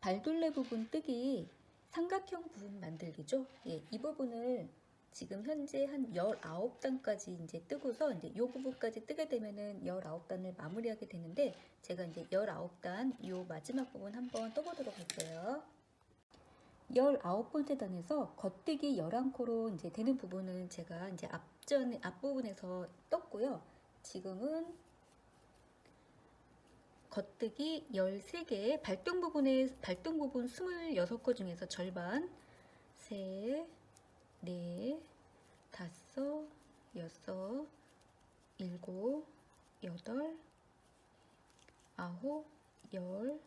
발둘레 부분 뜨기 삼각형 부분 만들기죠. 예, 이 부분을 지금 현재 한 19단까지 이제 뜨고서 이제 요 부분까지 뜨게 되면은 19단을 마무리하게 되는데 제가 이제 19단 요 마지막 부분 한번 떠보도록 할게요. 19번째 단에서 겉뜨기 11코로 이제 되는 부분은 제가 이제 앞전 앞부분에서 떴고요. 지금은 겉뜨기 13개, 발등 부분에 발등 부분 26코 중에서 절반 셋, 넷, 다섯, 여섯, 일곱, 여덟, 아홉, 열,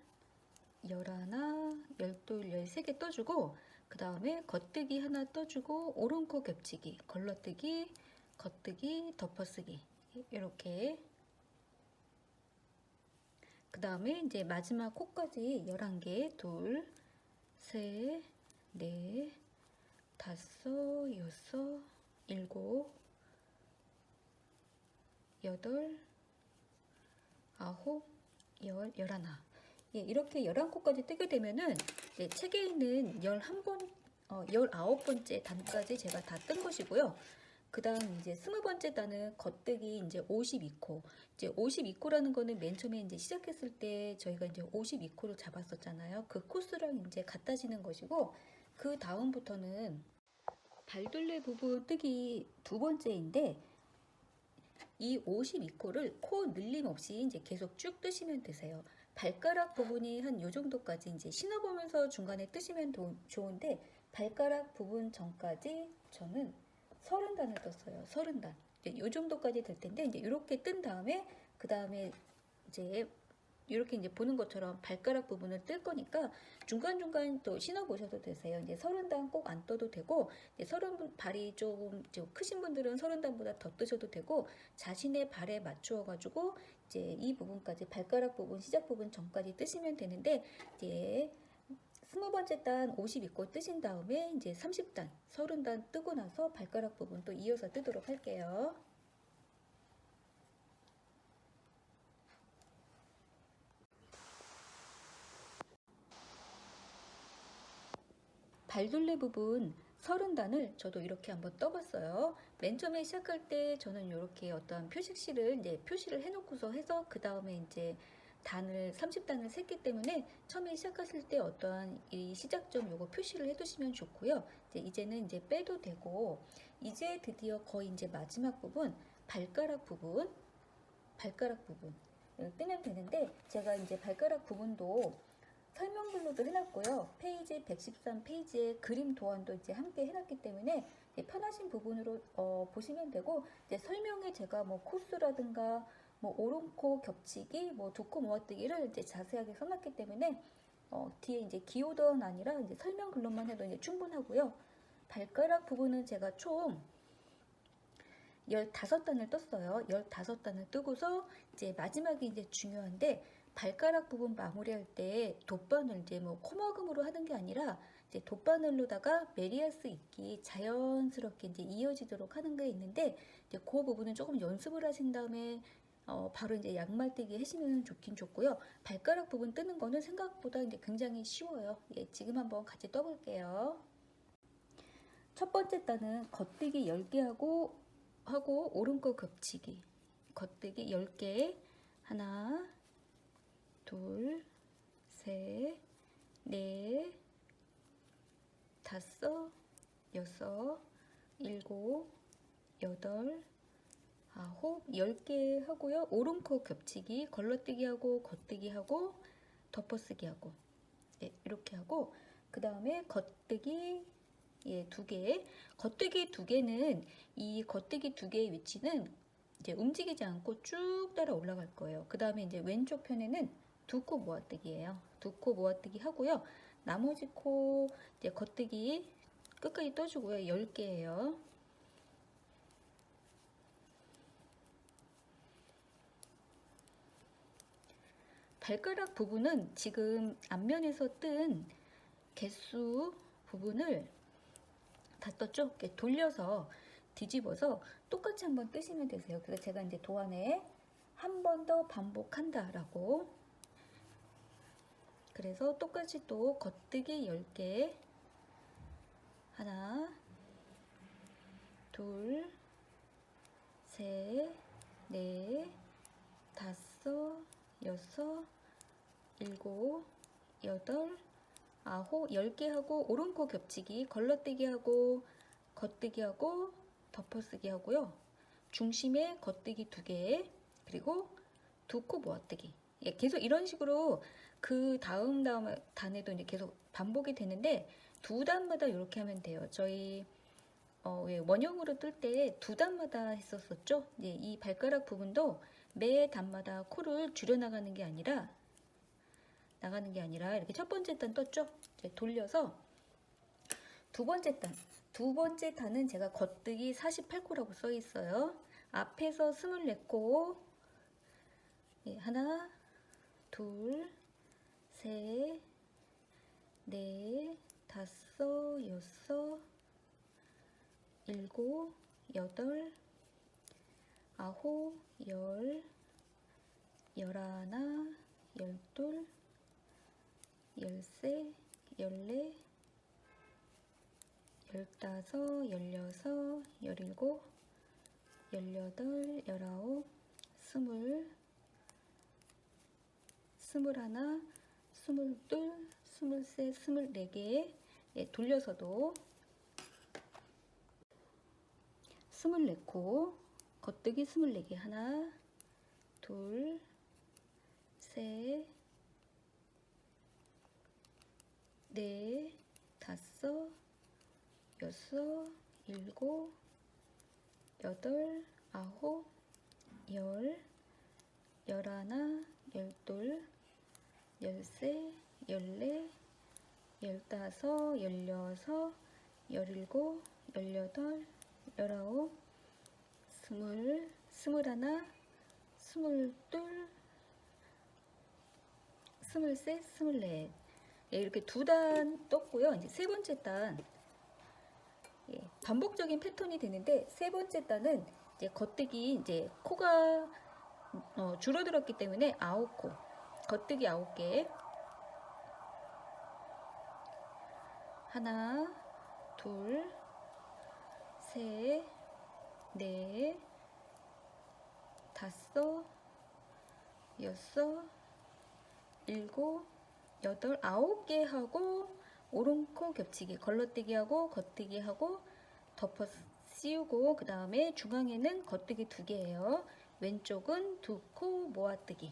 열하나, 열둘, 열세 개 떠주고 그 다음에 겉뜨기 하나 떠주고 오른코 겹치기, 걸러뜨기, 겉뜨기, 덮어쓰기. 이렇게 그 다음에 이제 마지막 코까지 11개 둘, 셋, 넷, 다섯, 여섯, 일곱, 여덟, 아홉, 열, 열하나. 예, 이렇게 11코까지 뜨게 되면은 이제 책에 있는 11번, 어, 19번째 단까지 제가 다 뜬 것이고요. 그 다음 이제 20번째 단은 겉뜨기 이제 52코. 이제 52코라는 거는 맨 처음에 이제 시작했을 때 저희가 이제 52코를 잡았었잖아요. 그 코스랑 이제 갖다지는 것이고, 그 다음부터는 발둘레 부분 뜨기 두 번째인데 이 52코를 코 늘림 없이 이제 계속 쭉 뜨시면 되세요. 발가락 부분이 한 요 정도까지 이제 신어보면서 중간에 뜨시면 도, 좋은데 발가락 부분 전까지 저는 30단을 떴어요. 30단. 이제 요 정도까지 될 텐데 이제 이렇게 뜬 다음에 그 다음에 이제 이렇게 이제 보는 것처럼 발가락 부분을 뜰 거니까 중간중간 또 신어 보셔도 되세요. 이제 서른 단 꼭 안 떠도 되고, 이제 서른 분- 발이 조금 좀 크신 분들은 서른 단보다 더 뜨셔도 되고, 자신의 발에 맞추어 가지고 이제 이 부분까지 발가락 부분 시작 부분 전까지 뜨시면 되는데 이제 스무 번째 단 52코 뜨신 다음에 이제 30단, 30단 뜨고 나서 발가락 부분 또 이어서 뜨도록 할게요. 발둘레 부분 30단을 저도 이렇게 한번 떠봤어요. 맨 처음에 시작할 때 저는 이렇게 어떤 표식실을 이제 표시를 해놓고서 해서 그 다음에 이제 단을 30단을 셌기 때문에 처음에 시작하실 때 어떠한 이 시작점 요거 표시를 해두시면 좋고요. 이제 이제는 이제 빼도 되고 이제 드디어 거의 이제 마지막 부분 발가락 부분 발가락 부분 뜨면 되는데 제가 이제 발가락 부분도 설명글로도 해놨고요. 페이지 113 페이지에 그림 도안도 이제 함께 해놨기 때문에 편하신 부분으로 어, 보시면 되고 이제 설명에 제가 뭐 코스라든가 뭐 오른코 겹치기, 뭐두코 모아뜨기를 이제 자세하게 써놨기 때문에 어, 뒤에 이제 기호던 아니라 이제 설명 글로만 해도 이제 충분하고요. 발가락 부분은 제가 총 15단을 떴어요. 15단을 뜨고서 이제 마지막이 이제 중요한데 발가락 부분 마무리할 때 돗바늘 이제 뭐 코막음으로 하는 게 아니라 이제 돗바늘로다가 메리아스 입기 자연스럽게 이제 이어지도록 하는 게 있는데 이제 그 부분은 조금 연습을 하신 다음에 어, 바로 이제 양말 뜨기 하시면 좋긴 좋고요. 발가락 부분 뜨는 거는 생각보다 이제 굉장히 쉬워요. 예, 지금 한번 같이 떠볼게요. 첫 번째 단은 겉뜨기 10개 하고 하고 오른코 겹치기 겉뜨기 10개 하나 둘셋넷 다섯 여섯 일곱 여덟 아홉 열개 하고요 오른코 겹치기 걸러뜨기 하고 겉뜨기 하고 덮어쓰기 하고 예, 이렇게 하고 그 다음에 겉뜨기 예, 두 개. 겉뜨기 두 개는 이 겉뜨기 두 개의 위치는 이제 움직이지 않고 쭉 따라 올라갈 거예요. 그 다음에 이제 왼쪽 편에는 두 코 모아뜨기예요. 두 코 모아뜨기 하고요. 나머지 코 이제 겉뜨기 끝까지 떠주고요. 10개예요. 발가락 부분은 지금 앞면에서 뜬 개수 부분을 다 떴죠? 이렇게 돌려서 뒤집어서 똑같이 한번 뜨시면 되세요. 그래서 제가 이제 도안에 한 번 더 반복한다라고 그래서 똑같이 또 겉뜨기 10개 하나 둘 셋, 넷, 다섯, 여섯, 일곱, 여덟, 아홉, 열 개 하고 오른코 겹치기, 걸러뜨기 하고 겉뜨기 하고 덮어쓰기 하고요. 중심에 겉뜨기 두 개, 그리고 두 코 모아뜨기. 예, 계속 이런 식으로 그 다음 다음 단에도 이제 계속 반복이 되는데 두 단마다 이렇게 하면 돼요. 저희 어, 왜 원형으로 뜰 때 두 단마다 했었었죠. 예, 이 발가락 부분도 매 단마다 코를 줄여 나가는 게 아니라 나가는 게 아니라 이렇게 첫 번째 단 떴죠. 돌려서 두 번째 단. 두 번째 단은 제가 겉뜨기 48코라고 써 있어요. 앞에서 24코. 예, 하나, 둘, 셋, 넷, 다섯, 여섯, 일곱, 여덟, 아홉, 열, 열하나, 열둘, 열세, 열네, 열다섯, 열여섯, 열일곱, 열여덟, 열아홉, 스물, 스물하나, 스물둘, 스물셋, 스물네 개. 예, 돌려서도 스물네 코 겉뜨기 스물네 개. 하나 둘셋넷 다섯 여섯 일곱 여덟 아홉 열 열하나 열둘 열세 열네 열다섯 열여섯 열일곱 열여덟 열아홉, 스물, 스물하나, 스물둘, 스물셋, 스물넷. 예, 이렇게 두 단 떴고요. 이제 세 번째 단. 예, 반복적인 패턴이 되는데 세 번째 단은 이제 겉뜨기 이제 코가 어, 줄어들었기 때문에 아홉 코. 겉뜨기 아홉 개. 하나, 둘, 셋, 넷, 다섯, 여섯, 일곱, 여덟, 아홉 개 하고 오른코 겹치기, 걸러뜨기 하고 겉뜨기 하고 덮어 씌우고 그 다음에 중앙에는 겉뜨기 두 개예요. 왼쪽은 두 코 모아뜨기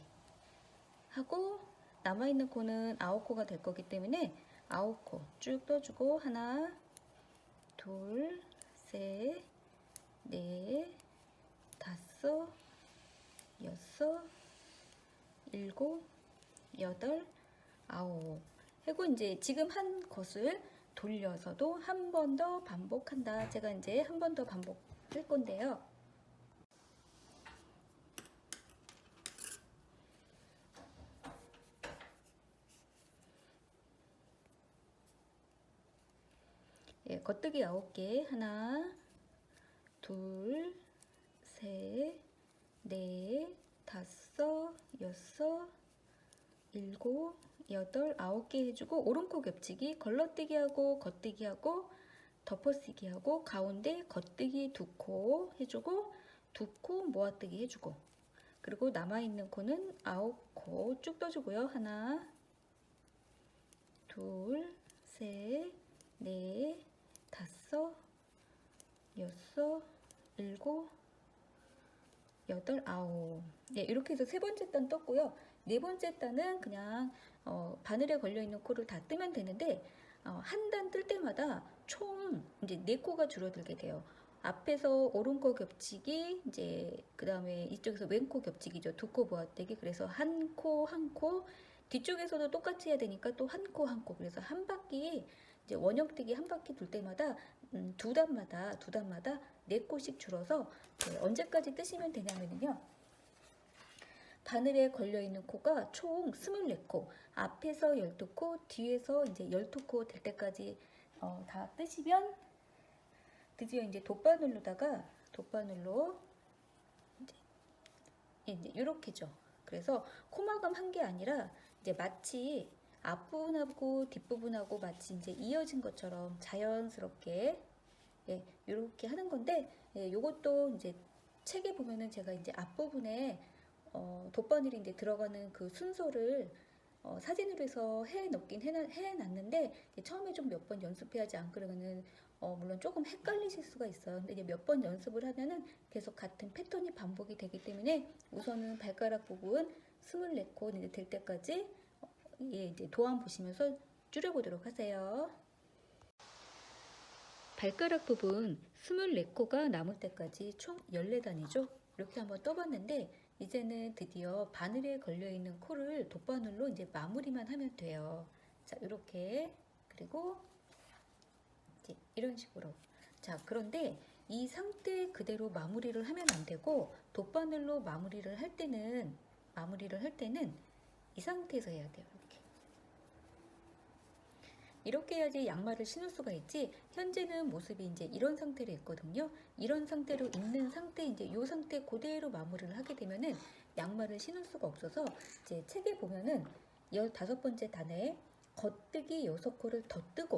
하고 남아있는 코는 아홉 코가 될 거기 때문에 아홉 코 쭉 떠주고 하나, 둘, 셋, 넷, 다섯, 여섯, 일곱, 여덟, 아홉. 하고 이제 지금 한 것을 돌려서도 한 번 더 반복한다. 제가 이제 한 번 더 반복할 건데요. 예, 겉뜨기 9개. 하나, 둘, 셋, 넷, 다섯, 여섯, 일곱, 여덟, 아홉 개 해주고 오른코 겹치기, 걸러뜨기 하고 겉뜨기 하고 덮어쓰기 하고 가운데 겉뜨기 두 코 해주고 두 코 모아뜨기 해주고 그리고 남아있는 코는 아홉 코 쭉 떠주고요. 하나, 둘, 셋, 넷, 다섯, 여섯, 일곱, 여덟, 아홉. 네, 이렇게 해서 세 번째 단 떴고요. 네 번째 단은 그냥 어, 바늘에 걸려 있는 코를 다 뜨면 되는데 어, 한 단 뜰 때마다 총 이제 네 코가 줄어들게 돼요. 앞에서 오른코 겹치기, 이제 그 다음에 이쪽에서 왼코 겹치기죠. 두코 모아떼기. 그래서 한 코, 한 코. 뒤쪽에서도 똑같이 해야 되니까 또 한 코, 한 코. 그래서 한 바퀴 이제 원형뜨기 한 바퀴 돌 때마다 음, 두 단마다 두 단마다 네 코씩 줄어서 네, 언제까지 뜨시면 되냐면요. 바늘에 걸려 있는 코가 총 24코. 앞에서 12코, 뒤에서 이제 12코 될 때까지 어, 다 뜨시면 드디어 이제 돗바늘로다가 돗바늘로 이제 이제 이렇게죠. 그래서 코막음 한게 아니라 이제 마치 앞부분하고 뒷부분하고 마치 이제 이어진 것처럼 자연스럽게 예, 이렇게 하는 건데 예, 요것도 이제 책에 보면은 제가 이제 앞부분에 어, 돗바늘이 이제 들어가는 그 순서를 어, 사진으로 해서 해 넣긴 해놔, 해놨는데 이제 처음에 좀 몇 번 연습해야지 안 그러면은 어, 물론 조금 헷갈리실 수가 있어요. 근데 이제 몇 번 연습을 하면은 계속 같은 패턴이 반복이 되기 때문에 우선은 발가락 부분 24코 이제 될 때까지 어, 예, 이제 도안 보시면서 줄여보도록 하세요. 발가락 부분 24코가 남을 때까지 총 14단이죠. 이렇게 한번 떠봤는데 이제는 드디어 바늘에 걸려있는 코를 돗바늘로 이제 마무리만 하면 돼요. 자, 이렇게 그리고 이런 식으로 자, 그런데 이 상태 그대로 마무리를 하면 안 되고 돗바늘로 마무리를 할 때는 마무리를 할 때는 이 상태에서 해야 돼요. 이렇게. 해야지 양말을 신을 수가 있지. 현재는 모습이 이제 이런 상태로 있거든요. 이런 상태로 있는 상태 이제 이 상태 그대로 마무리를 하게 되면은 양말을 신을 수가 없어서 이제 책에 보면은 15번째 단에 겉뜨기 6코를 더 뜨고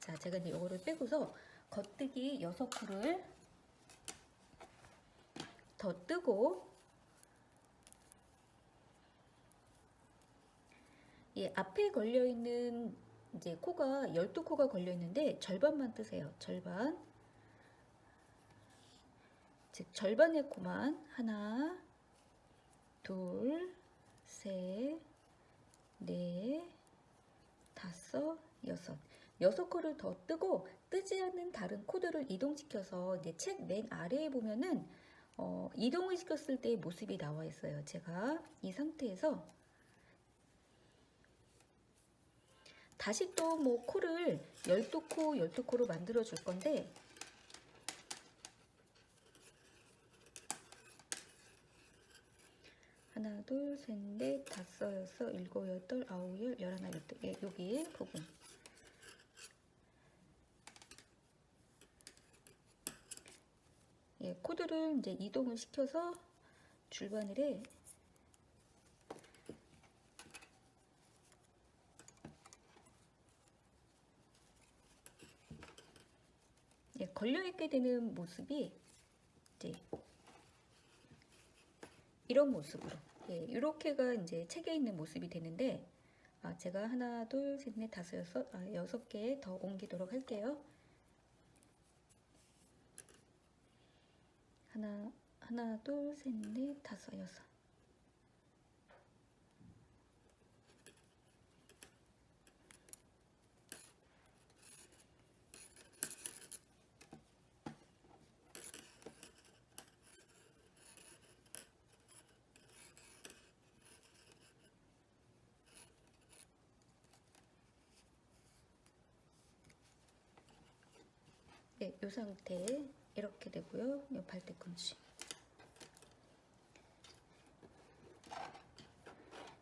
자, 제가 이제 이거를 빼고서 겉뜨기 6코를 더 뜨고 예, 앞에 걸려 있는 이제 코가 12코가 걸려 있는데 절반만 뜨세요. 절반. 즉 절반의 코만 하나, 둘, 셋, 넷, 다섯, 여섯. 여섯 코를 더 뜨고 뜨지 않는 다른 코들을 이동시켜서 이제 책 맨 아래에 보면은 어, 이동을 시켰을 때의 모습이 나와 있어요. 제가 이 상태에서 다시 또 뭐 코를 12코, 12코로 만들어 줄 건데. 하나, 둘, 셋, 넷, 다섯, 여섯, 일곱, 여덟, 아홉, 열, 열하나, 열둘 예, 여기 부분. 예, 코드를 이제 이동을 시켜서 줄바늘에 예, 걸려있게 되는 모습이 이제 이런 모습으로 예, 이렇게가 이제 책에 있는 모습이 되는데 아, 제가 하나, 둘, 셋, 넷, 다섯, 여섯, 아, 여섯 개 더 옮기도록 할게요. 하나, 하나, 둘, 셋, 넷, 다섯, 여섯. 네, 이 상태 이렇게 되고요. 이 발뒤꿈치.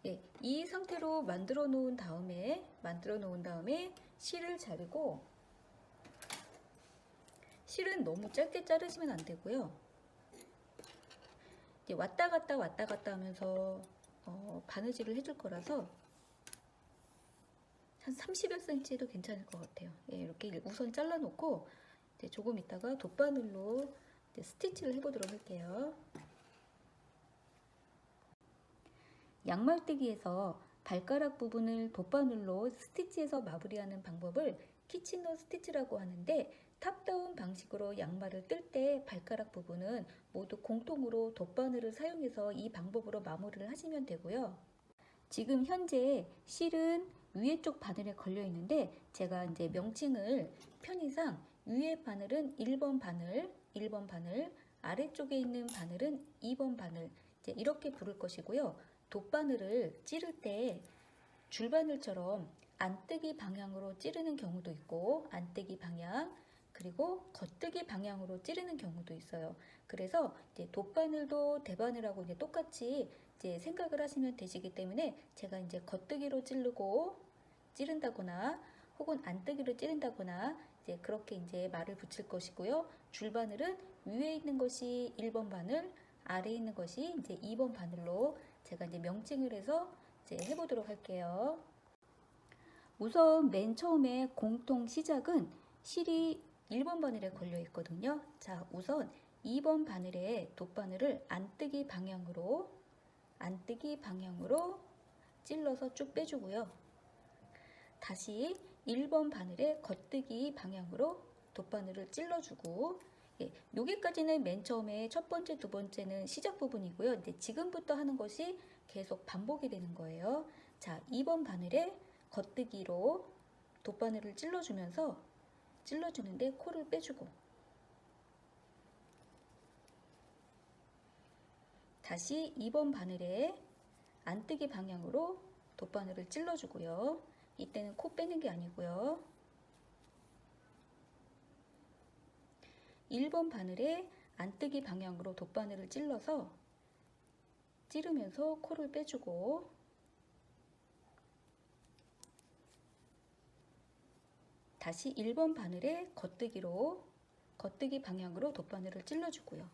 예, 이 상태로 만들어 놓은 다음에 만들어 놓은 다음에 실을 자르고 실은 너무 짧게 자르시면 안 되고요. 이제 왔다 갔다 왔다 갔다 하면서 어, 바느질을 해줄 거라서 한 30여 cm도 괜찮을 것 같아요. 예, 이렇게 우선 잘라놓고 조금 있다가 돗바늘로 스티치를 해보도록 할게요. 양말뜨기에서 발가락 부분을 돗바늘로 스티치해서 마무리하는 방법을 키친너 스티치라고 하는데 탑다운 방식으로 양말을 뜰 때 발가락 부분은 모두 공통으로 돗바늘을 사용해서 이 방법으로 마무리를 하시면 되고요. 지금 현재 실은 위에 쪽 바늘에 걸려 있는데 제가 이제 명칭을 편의상 위에 바늘은 1번 바늘, 1번 바늘, 아래쪽에 있는 바늘은 2번 바늘 이제 이렇게 부를 것이고요. 돗바늘을 찌를 때 줄바늘처럼 안뜨기 방향으로 찌르는 경우도 있고 안뜨기 방향 그리고 겉뜨기 방향으로 찌르는 경우도 있어요. 그래서 이제 돗바늘도 대바늘하고 이제 똑같이 이제 생각을 하시면 되시기 때문에 제가 이제 겉뜨기로 찌르고 찌른다거나 혹은 안뜨기로 찌른다거나 이제 그렇게 이제 말을 붙일 것이고요. 줄바늘은 위에 있는 것이 1번 바늘, 아래에 있는 것이 이제 2번 바늘로 제가 이제 명칭을 해서 이제 해보도록 할게요. 우선 맨 처음에 공통 시작은 실이 1번 바늘에 걸려 있거든요. 자, 우선 2번 바늘에 돗바늘을 안뜨기 방향으로 안뜨기 방향으로 찔러서 쭉 빼주고요. 다시 1번 바늘에 겉뜨기 방향으로 돗바늘을 찔러주고 예, 여기까지는 맨 처음에 첫 번째, 두 번째는 시작 부분이고요. 근데 지금부터 하는 것이 계속 반복이 되는 거예요. 자, 2번 바늘에 겉뜨기로 돗바늘을 찔러주면서 찔러주는데 코를 빼주고 다시 2번 바늘에 안뜨기 방향으로 돗바늘을 찔러주고요. 이때는 코 빼는 게 아니고요. 1번 바늘에 안뜨기 방향으로 돗바늘을 찔러서 찌르면서 코를 빼주고 다시 1번 바늘에 겉뜨기로 겉뜨기 방향으로 돗바늘을 찔러주고요.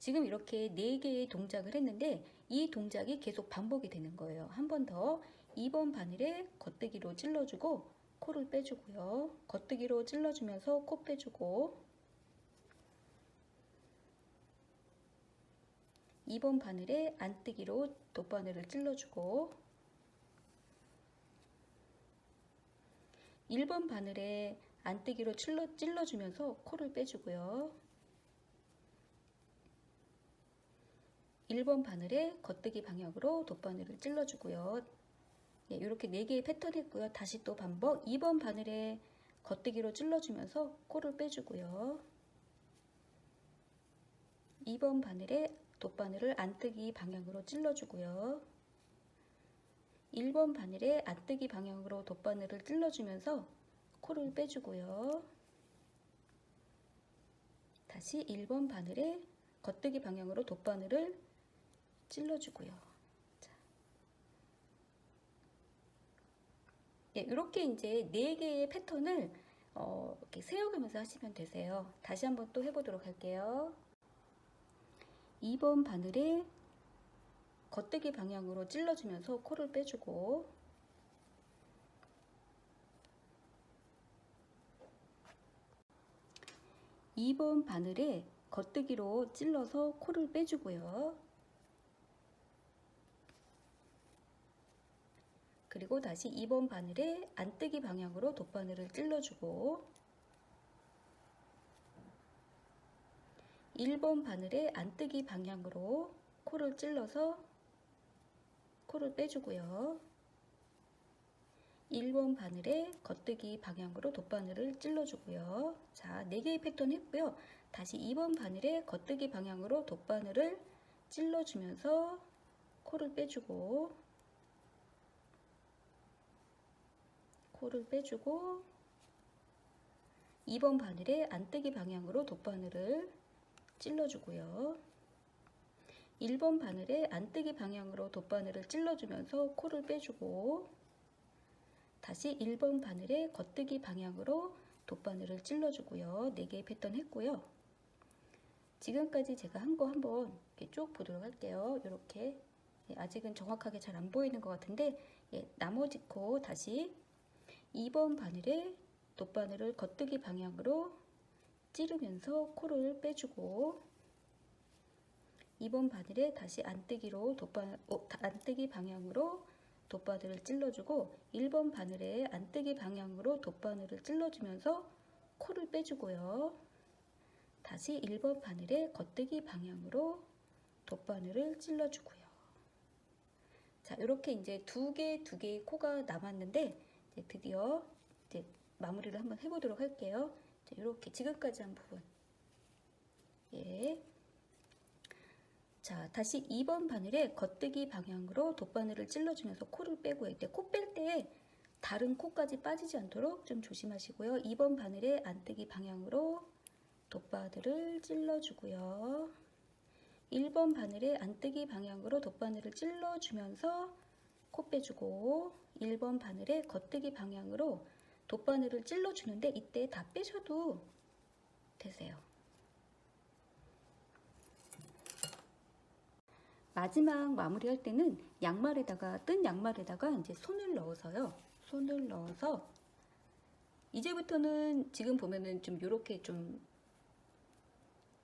지금 이렇게 4개의 동작을 했는데 이 동작이 계속 반복이 되는 거예요. 한 번 더 2번 바늘에 겉뜨기로 찔러주고 코를 빼주고요. 겉뜨기로 찔러주면서 코 빼주고 2번 바늘에 안뜨기로 돗바늘을 찔러주고 1번 바늘에 안뜨기로 찔러, 찔러주면서 코를 빼주고요. 1번 바늘에 겉뜨기 방향으로 돗바늘을 찔러주고요. 네, 이렇게 4개의 패턴 했고요. 다시 또 반복 2번 바늘에 겉뜨기로 찔러주면서 코를 빼주고요. 2번 바늘에 돗바늘을 안뜨기 방향으로 찔러주고요. 1번 바늘에 안뜨기 방향으로 돗바늘을 찔러주면서 코를 빼주고요. 다시 1번 바늘에 겉뜨기 방향으로 돗바늘을 찔러주고요. 자. 예, 이렇게 이제 4개의 패턴을 어, 이렇게 세워가면서 하시면 되세요. 다시 한번 또 해보도록 할게요. 2번 바늘에 겉뜨기 방향으로 찔러주면서 코를 빼주고 (2번) 바늘에 겉뜨기로 찔러서 코를 빼주고요. 그리고 다시 2번 바늘에 안뜨기 방향으로 돗바늘을 찔러주고 1번 바늘에 안뜨기 방향으로 코를 찔러서 코를 빼주고요. 1번 바늘에 겉뜨기 방향으로 돗바늘을 찔러주고요. 자, 4개의 패턴 했고요. 다시 2번 바늘에 겉뜨기 방향으로 돗바늘을 찔러주면서 코를 빼주고 코를 빼주고 2번 바늘에 안뜨기 방향으로 돗바늘을 찔러주고요. 1번 바늘에 안뜨기 방향으로 돗바늘을 찔러주면서 코를 빼주고 다시 1번 바늘에 겉뜨기 방향으로 돗바늘을 찔러주고요. 4개의 패턴 했고요. 지금까지 제가 한 거 한번 쭉 보도록 할게요. 이렇게 예, 아직은 정확하게 잘 안 보이는 것 같은데 예, 나머지 코 다시 2번 바늘에 돗바늘을 겉뜨기 방향으로 찌르면서 코를 빼주고 2번 바늘에 다시 안뜨기로 돗바, 어, 안뜨기 방향으로 돗바늘을 찔러주고 1번 바늘에 안뜨기 방향으로 돗바늘을 찔러주면서 코를 빼주고요. 다시 1번 바늘에 겉뜨기 방향으로 돗바늘을 찔러주고요. 자, 이렇게 이제 두 개, 두 개의 코가 남았는데 이제 드디어 이제 마무리를 한번 해보도록 할게요. 자, 이렇게 지금까지 한 부분. 예. 자, 다시 2번 바늘에 겉뜨기 방향으로 돗바늘을 찔러주면서 코를 빼고요. 이때 코 뺄 때 다른 코까지 빠지지 않도록 좀 조심하시고요. 2번 바늘에 안뜨기 방향으로 돗바늘을 찔러주고요. 1번 바늘에 안뜨기 방향으로 돗바늘을 찔러주면서 코 빼주고 1번 바늘에 겉뜨기 방향으로 돗바늘을 찔러주는데 이때 다 빼셔도 되세요. 마지막 마무리할 때는 양말에다가 뜬 양말에다가 이제 손을 넣어서요. 손을 넣어서 이제부터는 지금 보면은 좀 이렇게 좀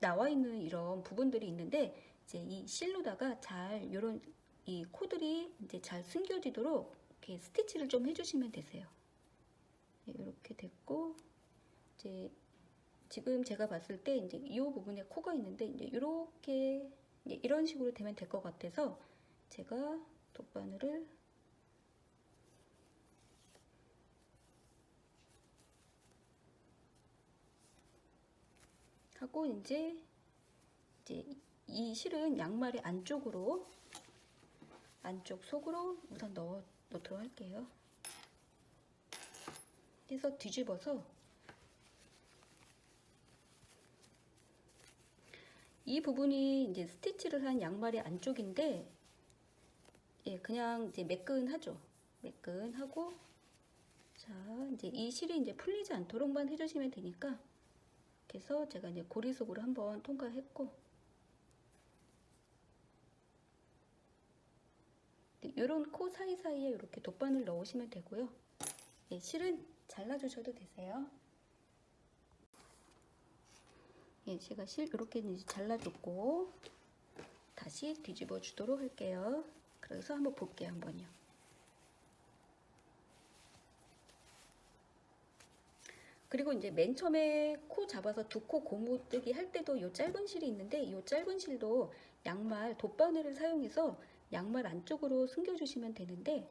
나와 있는 이런 부분들이 있는데 이제 이 실로다가 잘 이런 이 코들이 이제 잘 숨겨지도록 이렇게 스티치를 좀 해주시면 되세요. 이렇게 됐고 이제 지금 제가 봤을 때 이제 이 부분에 코가 있는데 이제 이렇게 이제 이런 식으로 되면 될 것 같아서 제가 돗바늘을 하고 이제 이제 이 실은 양말의 안쪽으로 안쪽 속으로 우선 넣어 놓도록 할게요. 해서 뒤집어서 이 부분이 이제 스티치를 한 양말의 안쪽인데 예, 그냥 이제 매끈하죠. 매끈하고 자, 이제 이 실이 이제 풀리지 않도록만 해주시면 되니까 그래서 제가 이제 고리 속으로 한번 통과했고 이런 코 사이사이에 이렇게 돗바늘 넣으시면 되고요. 예, 실은 잘라주셔도 되세요. 예, 제가 실 이렇게 잘라줬고 다시 뒤집어 주도록 할게요. 그래서 한번 볼게요, 한번요. 그리고 이제 맨 처음에 코 잡아서 두 코 고무뜨기 할 때도 이 짧은 실이 있는데 이 짧은 실도 양말 돗바늘을 사용해서 양말 안쪽으로 숨겨주시면 되는데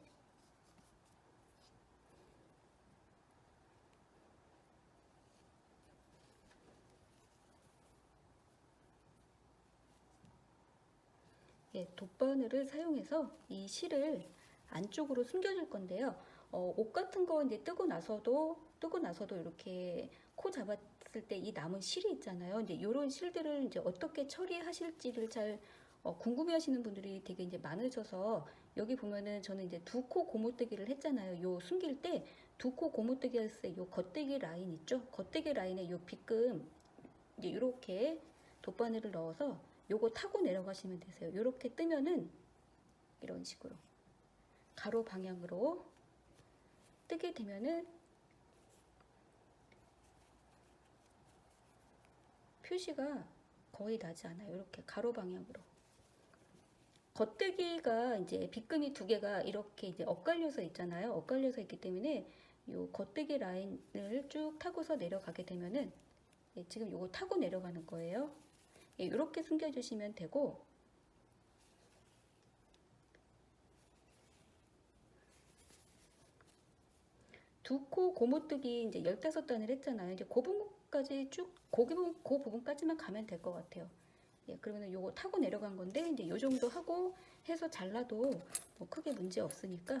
예, 돗바늘을 사용해서 이 실을 안쪽으로 숨겨줄 건데요. 어, 옷 같은 거 이제 뜨고 나서도 뜨고 나서도 이렇게 코 잡았을 때 이 남은 실이 있잖아요. 이제 이런 실들을 이제 어떻게 처리하실지를 잘 어, 궁금해하시는 분들이 되게 이제 많으셔서 여기 보면은 저는 이제 두 코 고무뜨기를 했잖아요. 요 숨길 때 두 코 고무뜨기 했을 때요 겉뜨기 라인 있죠? 겉뜨기 라인에 요 빗금 이제 이렇게 돗바늘을 넣어서 요거 타고 내려가시면 되세요. 이렇게 뜨면은 이런 식으로 가로 방향으로 뜨게 되면은 표시가 거의 나지 않아요. 이렇게 가로 방향으로. 겉뜨기가 이제 빗금이 두 개가 이렇게 이제 엇갈려서 있잖아요. 엇갈려서 있기 때문에 요 겉뜨기 라인을 쭉 타고서 내려가게 되면은 예, 지금 요거 타고 내려가는 거예요. 예, 이렇게 숨겨주시면 되고 두 코 고무뜨기 이제 15단을 했잖아요. 이제 그 부분까지 쭉, 그그 부분까지만 가면 될 것 같아요. 예, 그러면 요거 타고 내려간 건데, 이제 요 정도 하고 해서 잘라도 뭐 크게 문제 없으니까.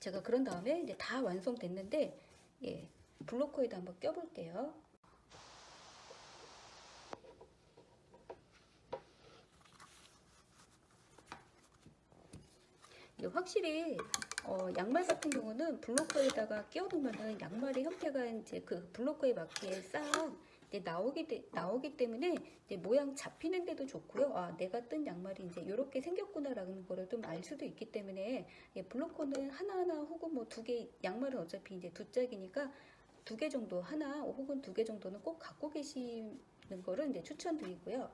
제가 그런 다음에 이제 다 완성됐는데, 예, 블로커에다 한번 껴볼게요. 이게 확실히 어, 양말 같은 경우는 블로커에다가 끼워두면은 양말의 형태가 이제 그 블로커에 맞게 싹 이제 나오기, 때, 나오기 때문에 이제 모양 잡히는데도 좋고요. 아, 내가 뜬 양말이 이제 이렇게 생겼구나라는 거를 좀 알 수도 있기 때문에 예, 블로커는 하나하나 혹은 뭐 두 개, 양말은 어차피 이제 두 짝이니까 두 개 정도 하나 혹은 두 개 정도는 꼭 갖고 계시는 거를 이제 추천드리고요.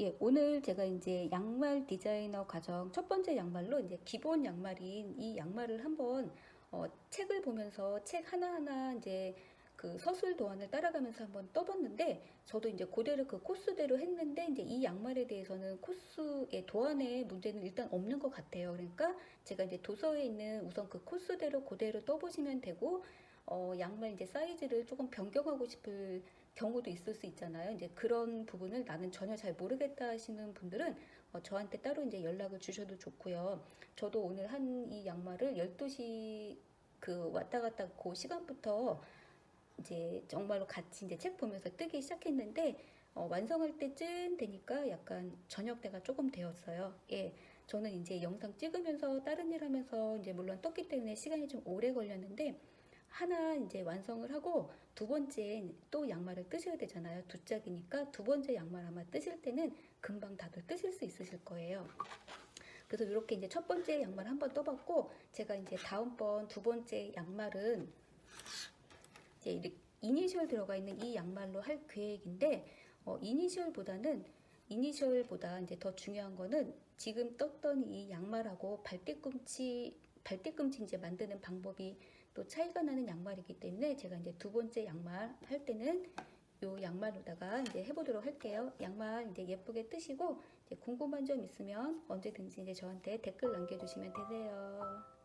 예, 오늘 제가 이제 양말 디자이너 과정 첫 번째 양말로 이제 기본 양말인 이 양말을 한번 어, 책을 보면서 책 하나하나 이제 그 서술 도안을 따라가면서 한번 떠봤는데 저도 이제 그대로 그 코스대로 했는데 이제 이 양말에 대해서는 코스의 도안에 문제는 일단 없는 것 같아요. 그러니까 제가 이제 도서에 있는 우선 그 코스대로 그대로 떠보시면 되고 어, 양말 이제 사이즈를 조금 변경하고 싶을 경우도 있을 수 있잖아요. 이제 그런 부분을 나는 전혀 잘 모르겠다 하시는 분들은 어, 저한테 따로 이제 연락을 주셔도 좋고요. 저도 오늘 한 이 양말을 12시 그 왔다 갔다 그 시간부터 이제 정말로 같이 이제 책 보면서 뜨기 시작했는데 어, 완성할 때쯤 되니까 약간 저녁 때가 조금 되었어요. 예. 저는 이제 영상 찍으면서 다른 일 하면서 이제 물론 떴기 때문에 시간이 좀 오래 걸렸는데 하나 이제 완성을 하고 두 번째 또 양말을 뜨셔야 되잖아요. 두 짝이니까 두 번째 양말 아마 뜨실 때는 금방 다들 뜨실 수 있으실 거예요. 그래서 이렇게 이제 첫 번째 양말 한 번 떠봤고 제가 이제 다음번 두 번째 양말은 이제 이니셜 들어가 있는 이 양말로 할 계획인데 어, 이니셜보다는 이니셜보다 이제 더 중요한 거는 지금 떴던 이 양말하고 발뒤꿈치 발뒤꿈치 이제 만드는 방법이 또 차이가 나는 양말이기 때문에 제가 이제 두 번째 양말 할 때는 요 양말로다가 이제 해보도록 할게요. 양말 이제 예쁘게 뜨시고 이제 궁금한 점 있으면 언제든지 이제 저한테 댓글 남겨주시면 되세요.